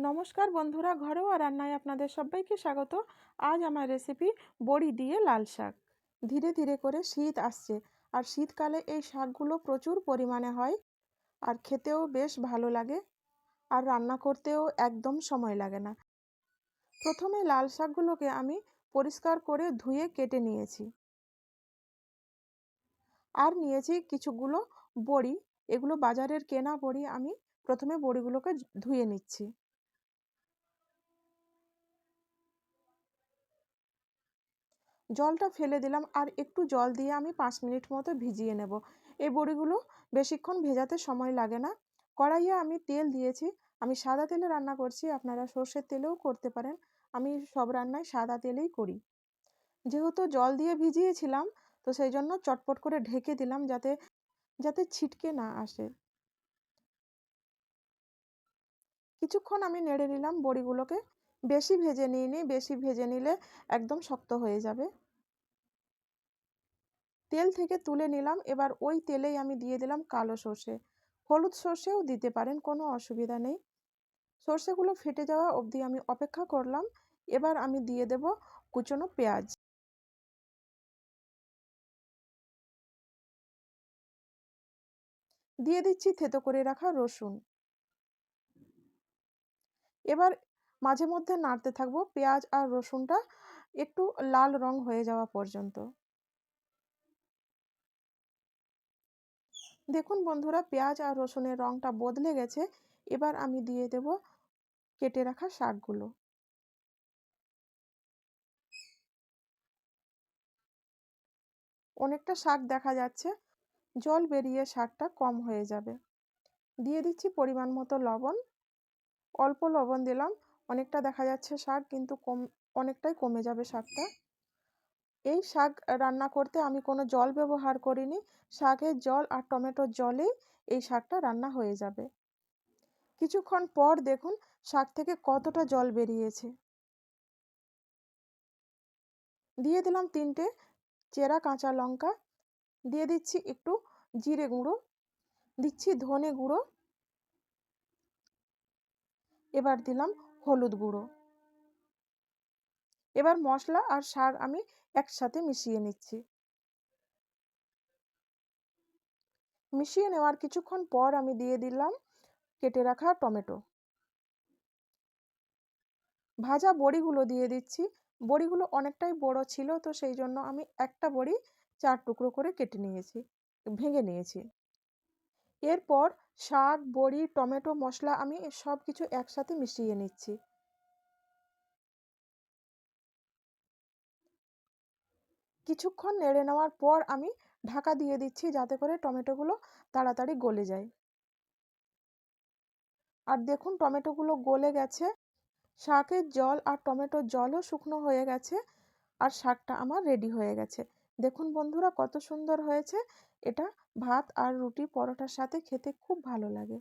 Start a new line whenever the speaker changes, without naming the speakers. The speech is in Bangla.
নমস্কার বন্ধুরা, ঘরোয়া রান্নায় আপনাদের সবাইকে স্বাগত। আজ আমার রেসিপি বড়ি দিয়ে লাল শাক। ধীরে ধীরে করে শীত আসছে আর শীতকালে এই শাকগুলো প্রচুর পরিমাণে হয় আর খেতেও বেশ ভালো লাগে আর রান্না করতেও একদম সময় লাগে না। প্রথমে লাল শাকগুলোকে আমি পরিষ্কার করে ধুয়ে কেটে নিয়েছি। আর নিয়েছি কিছুগুলো বড়ি। এগুলো বাজারের কেনা বড়ি আমি প্রথমে বড়িগুলোকে ধুয়ে নিচ্ছি। জলটা ফেলে দিলাম আর একটু জল দিয়ে আমি পাঁচ মিনিট মতো ভিজিয়ে নেব। এই বড়িগুলো বেশিক্ষণ ভেজাতে সময় লাগে না। কড়াইয়ে আমি তেল দিয়েছি। আমি সাদা তেলে রান্না করছি। আপনারা সর্ষের তেলেও করতে পারেন। আমি সব রান্নায় সাদা তেলেই করি। যেহেতু জল দিয়ে ভিজিয়েছিলাম, তো সেই জন্য চটপট করে ঢেকে দিলাম যাতে যাতে ছিটকে না আসে। কিছুক্ষণ আমি নেড়ে নিলাম বড়িগুলোকে। বেশি ভেজে নিইনি বেশি ভেজে নিলে একদম শক্ত হয়ে যাবে। তেল থেকে তুলে নিলাম। এবার ওই তেলেই আমি দিয়ে দিলাম কালো সর্ষে। হলুদ সর্ষেও দিতে পারেন, কোনো অসুবিধা নেই। সর্ষেগুলো ফেটে যাওয়া অবধি আমি অপেক্ষা করলাম। এবার আমি দিয়ে দেব কুচনো পেঁয়াজ। দিয়ে দিচ্ছি থেতো করে রাখা রসুন। এবার মাঝে মধ্যে নাড়তে থাকব। পেঁয়াজ আর রসুনটা একটু লাল রং হয়ে যাওয়া পর্যন্ত। দেখুন বন্ধুরা, পেঁয়াজ আর রসুনের রংটা বদলে গেছে। এবার আমি দিয়ে দেব কেটে রাখা শাকগুলো। অনেকটা শাক দেখা যাচ্ছে, জল বেরিয়ে শাকটা কম হয়ে যাবে। দিয়ে দিচ্ছি পরিমাণ মতো লবণ। অল্প লবণ দিলাম। অনেকটা দেখা যাচ্ছে শাক, কিন্তু কম, অনেকটাই কমে যাবে শাকটা। এই শাক রান্না করতে আমি কোনো জল ব্যবহার করিনি। শাকের জল আর টমেটোর জলেই এই শাকটা রান্না হয়ে যাবে। কিছুক্ষণ পর দেখুন শাক থেকে কতটা জল বেরিয়েছে। দিয়ে দিলাম তিনটে চেরা কাঁচা লঙ্কা। দিয়ে দিচ্ছি একটু জিরে গুঁড়ো। দিচ্ছি ধনে গুঁড়ো। এবার দিলাম হলুদ গুঁড়ো। এবার মশলা আর শাক আমি একসাথে মিশিয়ে নিচ্ছি। মিশিয়ে নেওয়ার কিছুক্ষণ পর আমি দিয়ে দিলাম কেটে রাখা টমেটো। ভাজা বড়িগুলো দিয়ে দিচ্ছি। বড়িগুলো অনেকটাই বড় ছিল তো সেই জন্য আমি একটা বড়ি চার টুকরো করে কেটে নিয়েছি, ভেঙে নিয়েছি। এরপর শাক, বড়ি, টমেটো, মশলা আমি সব কিছু একসাথে মিশিয়ে নিচ্ছি। কিছুক্ষণ নেড়ে নেওয়ার পর আমি ঢাকা দিয়ে দিচ্ছি যাতে করে টমেটোগুলো তাড়াতাড়ি গলে যায়। আর দেখুন টমেটোগুলো গলে গেছে। শাকের জল আর টমেটোর জলও শুকনো হয়ে গেছে আর শাকটা আমার রেডি হয়ে গেছে। দেখুন বন্ধুরা কত সুন্দর হয়েছে। এটা ভাত আর রুটি পরোটার সাথে খেতে খুব ভালো লাগে।